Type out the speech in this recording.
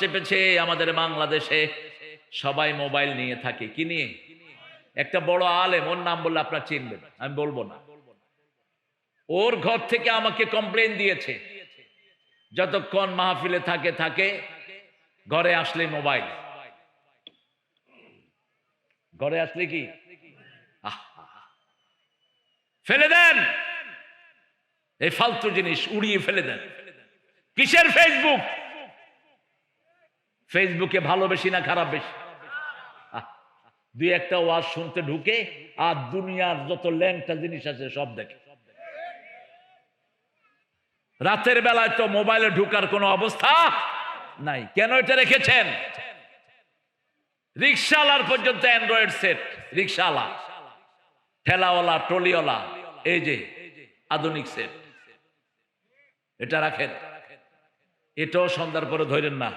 চেপেছে আমাদের বাংলাদেশে। সবাই মোবাইল নিয়ে থাকে। কি নিয়ে? একটা বড় আলেম, ওর নাম বললে আপনার চিনবেন, আমি বলব না। ওর ঘর থেকে আমাকে কমপ্লেন দিয়েছে। যতক্ষণ মাহফিলে থাকে থাকে, ঘরে আসলে মোবাইল। ঘরে আসলে কি? ফেলে দেন! এই ফালতু জিনিস, উড়িয়ে ফেলে দেন। কিসের ফেসবুক ফেসবুকে ভালো বেশি না খারাপ বেশি? দুই একটা ওয়াজ শুনতে ঢুকে আর দুনিয়ার যত ল্যাংটা জিনিস আছে সব দেখে। রাতের বেলায় তো মোবাইলে ঢুকার কোনো অবস্থা নাই। কেন এটা রেখেছেন? রিক্সাওয়ালার পর্যন্ত অ্যান্ড্রয়েড সেট রিক্সাওয়ালা ঠেলাওয়ালা, ট্রলিওয়ালা, এই যে আধুনিক সেট। এটা রাখেন। এটাও সন্ধ্যার পরে ধরেন না।